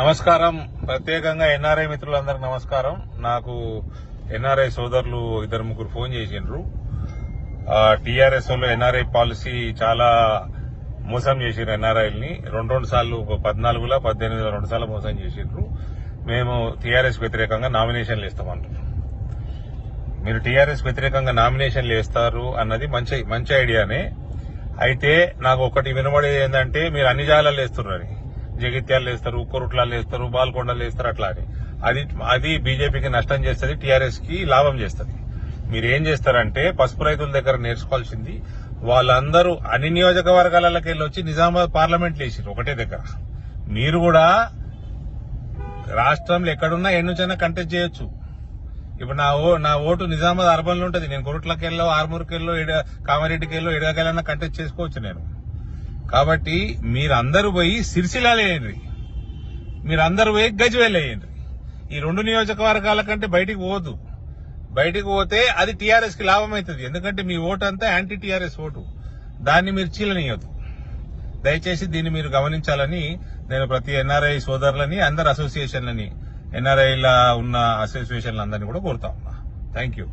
నమస్కారం. ప్రత్యేకంగా ఎన్ఆర్ఐ మిత్రులందరికి నమస్కారం. నాకు ఎన్ఆర్ఐ సోదరులు ఇద్దరు ముగ్గురు ఫోన్ చేసిండ్రు. టీఆర్ఎస్ వాళ్ళు ఎన్ఆర్ఐ పాలసీ చాలా మోసం చేసిండ్రు ఎన్ఆర్ఐల్ని. రెండు రెండు సార్లు పద్నాలుగులో పద్దెనిమిదిలో రెండు సార్లు మోసం చేసిండ్రు. మేము టీఆర్ఎస్ వ్యతిరేకంగా నామినేషన్లు ఇస్తామంటున్నాం మీరు టీఆర్ఎస్ వ్యతిరేకంగా నామినేషన్లు వేస్తారు అన్నది మంచి మంచి ఐడియానే. అయితే నాకు ఒకటి వినబడేది ఏంటంటే మీరు అన్ని జాగాలలో వేస్తున్నారు జగిత్యాలు వేస్తారు కొరుట్లాలు వేస్తారు బాల్కొండలు వేస్తారు అట్లా అని. అది అది బీజేపీకి నష్టం చేస్తుంది టీఆర్ఎస్కి లాభం చేస్తుంది. మీరు ఏం చేస్తారంటే పసుపు రైతుల దగ్గర నేర్చుకోవాల్సింది వాళ్ళందరూ అన్ని నియోజకవర్గాలకి వెళ్ళి వచ్చి నిజామాబాద్ పార్లమెంట్ లేచారు ఒకటే దగ్గర. మీరు కూడా రాష్ట్రంలో ఎక్కడున్నా ఎన్నుచైనా కంటెస్ట్ చేయొచ్చు. ఇప్పుడు నా ఓ నా ఓటు నిజామాబాద్ అర్బన్లో నేను కొరుట్లకి ఆర్మూర్కెళ్ళో ఆర్మూర్కి వెళ్ళో ఇడ కామారెడ్డికి వెళ్ళో కంటెస్ట్ చేసుకోవచ్చు నేను. కాబట్టి మీరందరూ పోయి సిరిసిల్లాలు మీరందరూ పోయి గజ్వేలేయండి. ఈ రెండు నియోజకవర్గాల కంటే బయటికి పోవద్దు. బయటికి పోతే అది టీఆర్ఎస్కి లాభం అవుతుంది ఎందుకంటే మీ ఓటు అంతా యాంటీ టీఆర్ఎస్ ఓటు. దాన్ని మీరు చీలనీయద్దు. దయచేసి దీన్ని మీరు గమనించాలని నేను ప్రతి ఎన్ఆర్ఐ సోదరులని అందరు అసోసియేషన్లని ఎన్ఆర్ఐలా ఉన్న అసోసియేషన్లందరినీ కూడా కోరుతా ఉన్నా. Thank you.